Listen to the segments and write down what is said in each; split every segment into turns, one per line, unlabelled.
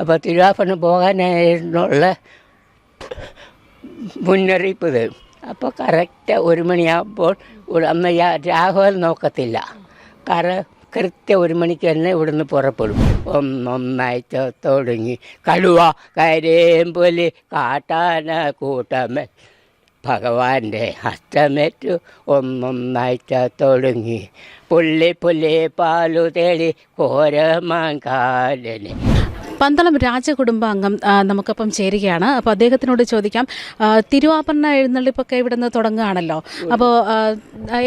അപ്പോൾ തിരുവാഭരണം പോകാനായിരുന്നുള്ള മുന്നറിയിപ്പ്. തരും അപ്പോൾ കറക്റ്റ് ഒരു മണിയാകുമ്പോൾ അന്ന് രാഹുൽ നോക്കത്തില്ല. കറ കൃത്യം ഒരു മണിക്ക് തന്നെ ഇവിടുന്ന് പുറപ്പെടും. ഒന്നൊന്നായി തുടങ്ങി. കടുവ കരേമ്പൊലി കാട്ടാന കൂട്ടമേ ഭഗവാന്റെ അഷ്ടമേറ്റു ഒന്നൊന്നായിട്ട് തുടങ്ങി. പുള്ളി പുല്ലേ പാലു തേളി കോരമാങ്കാലനെ.
പന്തളം രാജകുടുംബാംഗം നമുക്കപ്പം ചേരുകയാണ്. അപ്പോൾ അദ്ദേഹത്തിനോട് ചോദിക്കാം തിരുവാഭരണ എഴുന്നള്ളിപ്പൊക്കെ ഇവിടെ നിന്ന് തുടങ്ങുകയാണല്ലോ അപ്പോൾ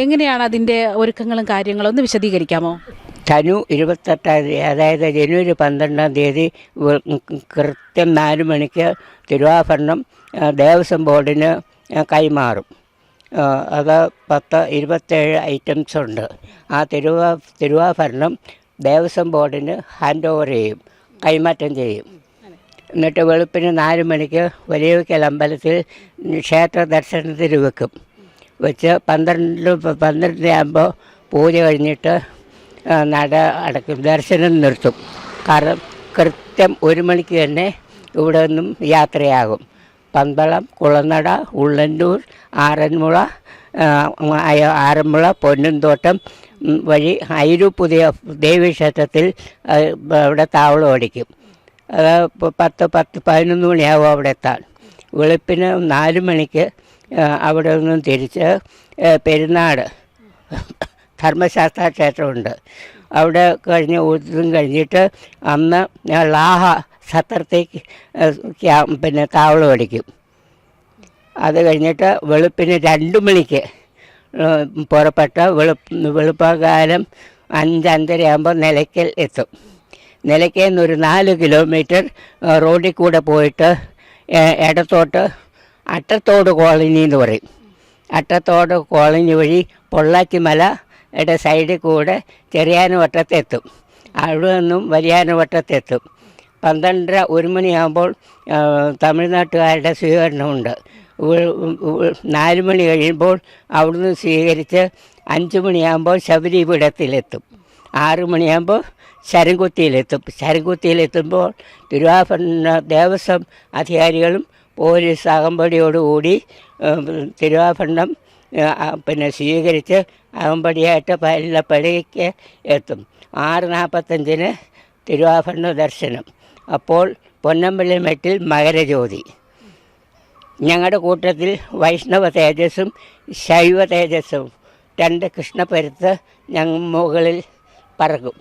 എങ്ങനെയാണ് അതിന്റെ ഒരുക്കങ്ങളും കാര്യങ്ങളും? ഒന്ന് വിശദീകരിക്കാമോ?
ധനു ഇരുപത്തെട്ടാം തീയതി അതായത് ജനുവരി പന്ത്രണ്ടാം തീയതി കൃത്യം നാല് മണിക്ക് തിരുവാഭരണം ദേവസ്വം ബോർഡിന് കൈമാറും. അത് പത്ത് ഇരുപത്തേഴ് ഐറ്റംസ് ഉണ്ട്. ആ തിരുവാ തിരുവാഭരണം ദേവസ്വം ബോർഡിന് ഹാൻഡ് ഓവർ ചെയ്യും. കൈമാറ്റം ചെയ്യും. എന്നിട്ട് വെളുപ്പിന് നാല് മണിക്ക് വലിയവയ്ക്കൽ അമ്പലത്തിൽ ക്ഷേത്ര ദർശനത്തിന് വെക്കും. വെച്ച് പന്ത്രണ്ട് പന്ത്രണ്ട് ആകുമ്പോൾ പൂജ കഴിഞ്ഞിട്ട് നട അടക്കും ദർശനം നിർത്തും. കാരണം കൃത്യം ഒരു മണിക്ക് തന്നെ ഇവിടെ നിന്നും യാത്രയാകും. പന്തളം കുളനട ഉള്ളന്നൂർ ആറന്മുള ആറന്മുള പൊന്നുംതോട്ടം വഴി അയിരു പുതിയ ദേവീക്ഷേത്രത്തിൽ അവിടെ താവളം അടിക്കും അത് പത്ത് പത്ത് പതിനൊന്ന് മണിയാവും അവിടെ എത്താൻ. വെളുപ്പിന് നാല് മണിക്ക് അവിടെ നിന്നും തിരിച്ച് പെരുന്നാട് ധർമ്മശാസ്ത്ര ക്ഷേത്രമുണ്ട്. അവിടെ കഴിഞ്ഞ് ഇതും കഴിഞ്ഞിട്ട് അന്ന് ലാഹ സത്രത്തേക്ക് പിന്നെ താവളം അടിക്കും അത് കഴിഞ്ഞിട്ട് വെളുപ്പിന് രണ്ട് മണിക്ക് പുറപ്പെട്ട വെളു വെളുപ്പ് വെളുപ്പകാലം അഞ്ചരയാകുമ്പോൾ നിലയ്ക്കൽ എത്തും. നിലയ്ക്കൽ നിന്ന് ഒരു നാല് കിലോമീറ്റർ റോഡിൽ കൂടെ പോയിട്ട് ഇടത്തോട്ട് അട്ടത്തോട് കോളനി എന്ന് പറയും. അട്ടത്തോട് കോളനി വഴി പൊള്ളാച്ചി മലയുടെ സൈഡിൽ കൂടെ ചെറിയാനവട്ടത്തെത്തും അവിടെ നിന്നും വലിയാനവട്ടത്തെത്തും പന്ത്രണ്ടര ഒരു മണിയാകുമ്പോൾ തമിഴ്നാട്ടുകാരുടെ സ്വീകരണമുണ്ട്. നാല് മണി കഴിയുമ്പോൾ അവിടുന്ന് സ്വീകരിച്ച് അഞ്ച് മണിയാകുമ്പോൾ ശബരിപീഠത്തിലെത്തും ആറ് മണിയാകുമ്പോൾ ശരംകുത്തിയിലെത്തും. ശരംകുത്തിയിലെത്തുമ്പോൾ തിരുവാഭരണ ദേവസ്വം അധികാരികളും പോലീസ് അകമ്പടിയോടുകൂടി തിരുവാഭരണം പിന്നെ സ്വീകരിച്ച് അകമ്പടിയായിട്ട് പല്ലപ്പടിക്ക് എത്തും. ആറ് നാൽപ്പത്തഞ്ചിന് തിരുവാഭരണ ദർശനം. അപ്പോൾ പൊന്നമ്പള്ളി മെട്ടിൽ മകരജ്യോതി. ഞങ്ങളുടെ കൂട്ടത്തിൽ വൈഷ്ണവ തേജസ്സും ശൈവ തേജസ്സും രണ്ട് കൃഷ്ണപ്പരുത്ത് ഞങ്ങൾ മുകളിൽ പറക്കും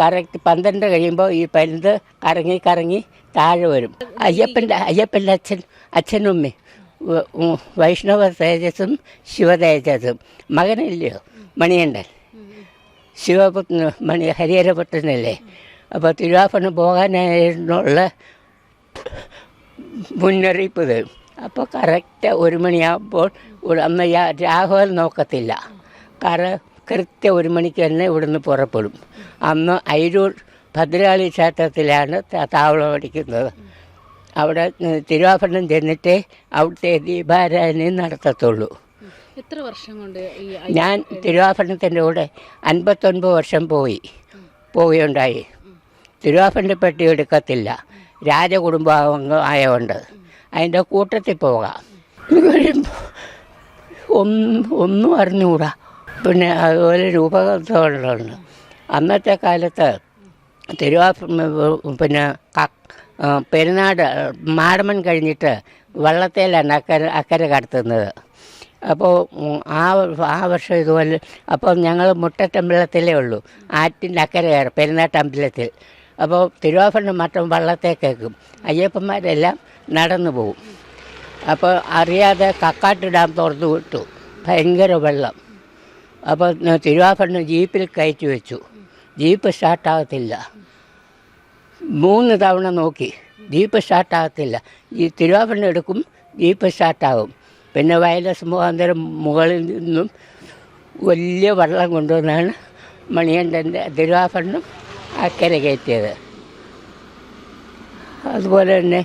കറക്റ്റ് പന്ത്രണ്ട് കഴിയുമ്പോൾ ഈ പരുന്ത് കറങ്ങി കറങ്ങി താഴെ വരും. അയ്യപ്പന്റെ അയ്യപ്പന്റെ അച്ഛൻ അച്ഛനും അമ്മയും വ- ഉം, വൈഷ്ണവ തേജസ്സും ശിവതേജസ്സും മകനില്ലയോ? മണിയണ്ടൻ ശിവപുത്ര മണി ഹരിഹരപുത്രനല്ലേ? അപ്പോൾ തിരുവാഭരണം പോകാനായിരുന്നുള്ള മുന്നറിയിപ്പ് തരും. അപ്പോൾ കറക്റ്റ് ഒരു മണിയാകുമ്പോൾ അന്ന് രാഹുൽ നോക്കത്തില്ല. കറ കൃത്യം ഒരു മണിക്ക് തന്നെ ഇവിടുന്ന് പുറപ്പെടും. അന്ന് അയിരൂർ ഭദ്രകാളി ക്ഷേത്രത്തിലാണ് താവളം അടിക്കുന്നത്. അവിടെ തിരുവാഭരണം ചെന്നിട്ടേ അവിടുത്തെ ദീപാരാധനയും നടത്തത്തുള്ളൂ.
എത്ര വർഷം കൊണ്ട്
ഞാൻ തിരുവാഭരണത്തിന്റെ കൂടെ അൻപത്തൊൻപത് വർഷം പോയി. പോവുകയുണ്ടായി തിരുവാഭരണ പെട്ടി എടുക്കത്തില്ല. രാജകുടുംബാംഗം ആയതുകൊണ്ട് അതിന്റെ കൂട്ടത്തിൽ പോകാം. ഒന്നും ഒന്നും അറിഞ്ഞുകൂടാ. പിന്നെ അതുപോലെ രൂപകഥകളുണ്ട് അന്നത്തെ കാലത്ത് തിരുവാഭ പിന്നെ പെരുന്നാട് മാടമൻ കഴിഞ്ഞിട്ട് വള്ളത്തേലാണ് അക്കരെ അക്കരെ കടത്തുന്നത്. അപ്പോൾ ആ ആ വർഷം ഇതുപോലെ അപ്പോൾ ഞങ്ങൾ മുട്ടത്തമ്പലത്തിലേ ഉള്ളൂ. ആറ്റിന്റെ അക്കരെ കയറി പെരുന്നാട്ടമ്പലത്തിൽ അപ്പോൾ തിരുവാഭരണം മാത്രം വള്ളത്തെ കേൾക്കും അയ്യപ്പന്മാരെല്ലാം നടന്നു പോകും അപ്പോൾ അറിയാതെ കക്കാട്ട് ഡാം തുറന്നു വിട്ടു. ഭയങ്കര വെള്ളം. അപ്പോൾ തിരുവാഭരണം ജീപ്പിൽ കയറ്റി വെച്ചു. ജീപ്പ് സ്റ്റാർട്ടാകത്തില്ല. മൂന്ന് തവണ നോക്കി. ജീപ്പ് സ്റ്റാർട്ടാകത്തില്ല. ഈ തിരുവാഭരണം എടുക്കും ജീപ്പ് സ്റ്റാർട്ടാകും. പിന്നെ വയലസ് മുഖാന്തരം മുകളിൽ നിന്നും വലിയ വെള്ളം കൊണ്ടുവന്നാണ് മണികണ്ഠന്റെ തിരുവാഭരണം അക്കരെ കയറ്റിയത്. അതുപോലെ തന്നെ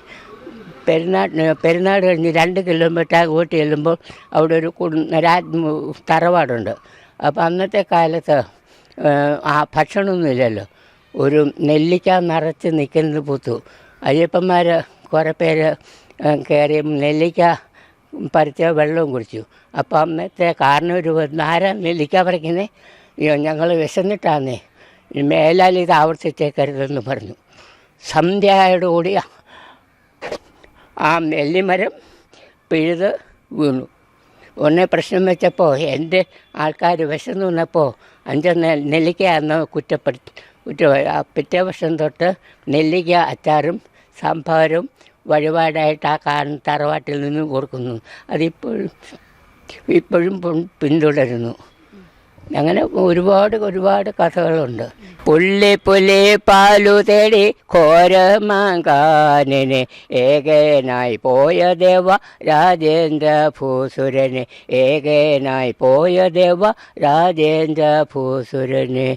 പെരുന്നാട് പെരുന്നാട് കഴിഞ്ഞ് രണ്ട് കിലോമീറ്റർ അങ്ങോട്ട് ചെല്ലുമ്പോൾ അവിടെ ഒരു രാജ് തറവാടുണ്ട്. അപ്പോൾ അന്നത്തെ കാലത്ത് ആ, ഭക്ഷണമൊന്നുമില്ലല്ലോ ഒരു നെല്ലിക്ക നിറച്ച് നിൽക്കുന്നത് പൂത്തു. അയ്യപ്പന്മാർ കുറേ പേര് കയറി നെല്ലിക്ക പറിച്ച വെള്ളവും കുടിച്ചു. അപ്പോൾ അന്നത്തെ കാരണം ഒരു ആരാ നെല്ലിക്ക പറിക്കുന്നേ? അയ്യോ ഞങ്ങൾ വിശന്നിട്ടാന്നേ. ഇനി മേലാൽ ഇത് ആവർത്തിച്ചേക്കരുതെന്ന് പറഞ്ഞു. സന്ധ്യയോടുകൂടി ആ നെല്ലിമരം പിഴുത് വീണു. ഒന്നേ പ്രശ്നം വെച്ചപ്പോൾ എന്റെ ആൾക്കാർ വിശന്നു വന്നപ്പോൾ അഞ്ച് നെ- നെല്ലിക്ക അന്ന് കുറ്റപ്പെടുത്തി കുറ്റ പിറ്റേ വർഷം തൊട്ട് നെല്ലിക്ക അച്ചാറും സാമ്പാറും വഴിപാടായിട്ട് ആ കാരണം തറവാട്ടിൽ നിന്നും കൊടുക്കുന്നു. അതിപ്പോഴും ഇപ്പോഴും പിന്തുടരുന്നു. അങ്ങനെ ഒരുപാട് ഒരുപാട് കഥകളുണ്ട്. പുള്ളി പുലി പാലു തേടി ഘോരമാങ്കാനന് ഏകനായി പോയ ദേവ രാജേന്ദ്ര ഭൂസുരന് ഏകനായി പോയ ദേവ രാജേന്ദ്ര ഭൂസുരന്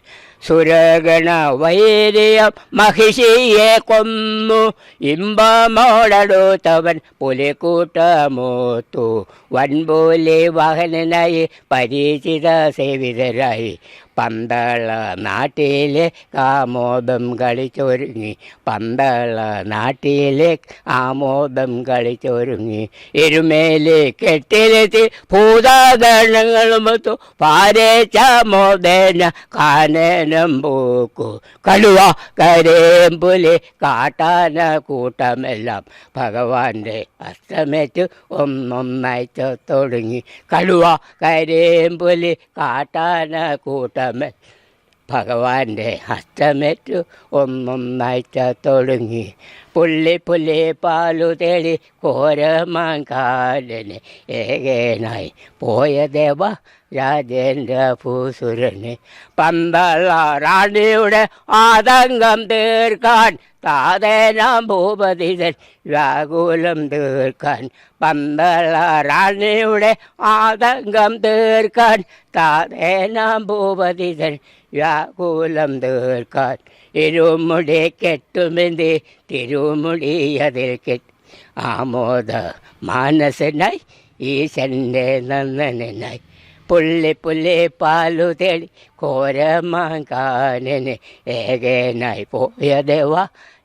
സുരഗണ വൈര്യം മഹിഷിയെ കൊന്നു. ഇമ്പമോടടുത്തവൻ പുലിക്കൂട്ടമൂത്തു. വൻപുലി വാഹനനായി പരിചിത वगैरह है പന്തള നാട്ടിലെ കാമോദം കളിച്ചൊരുങ്ങി. പന്തള നാട്ടിലെ ആമോദം കളിച്ചൊരുങ്ങി. എരുമേലെ കെട്ടിലെത്തി ഭൂതാദരണങ്ങളും പാരേ ചാമോദേന കാനനം പൂക്കു. കടുവ കരേമ്പുലി കാട്ടാന കൂട്ടമെല്ലാം ഭഗവാന്റെ അസ്തമേറ്റ് ഒന്നൊന്നായി തുടങ്ങി കടുവ കരേമ്പുലി കാട്ടാന കൂട്ടമേ ഭഗവാന്റെ ഹസ്തമേറ്റു ഒന്നൊന്നായിട്ട് തുടങ്ങി. പുള്ളി പുല്ലി പാലു തേടി കോരമാങ്കാലന് ഏകേനായി പോയ ദേവ രാജേന്ദ്ര ഭൂസുരന് പന്തള റാണിയുടെ ആതങ്കം തീർക്കാൻ താതേനാം ഭൂപതിതൻ വ്യാകുലം തീർക്കാൻ. പന്തള റാണിയുടെ ആതങ്കം തീർക്കാൻ താതേനാം ഭൂപതിതൻ വ്യാകുലം തീർക്കാൻ. ഇരുമുടി കെട്ടുമെന്തി? തിരുമുടി അതിൽ കെട്ടി. ആമോദ മാനസനായി ഈശന്റെ നന്ദനായി പുള്ളി പുള്ളി പാലു തേടി കോരമാങ്കാനന് ഏകനായി പോയ ദേവ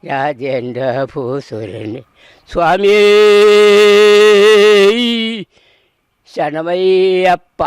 രാജേന്ദ്ര ഭൂസുരന്. സ്വാമി ശരണമയ്യപ്പ.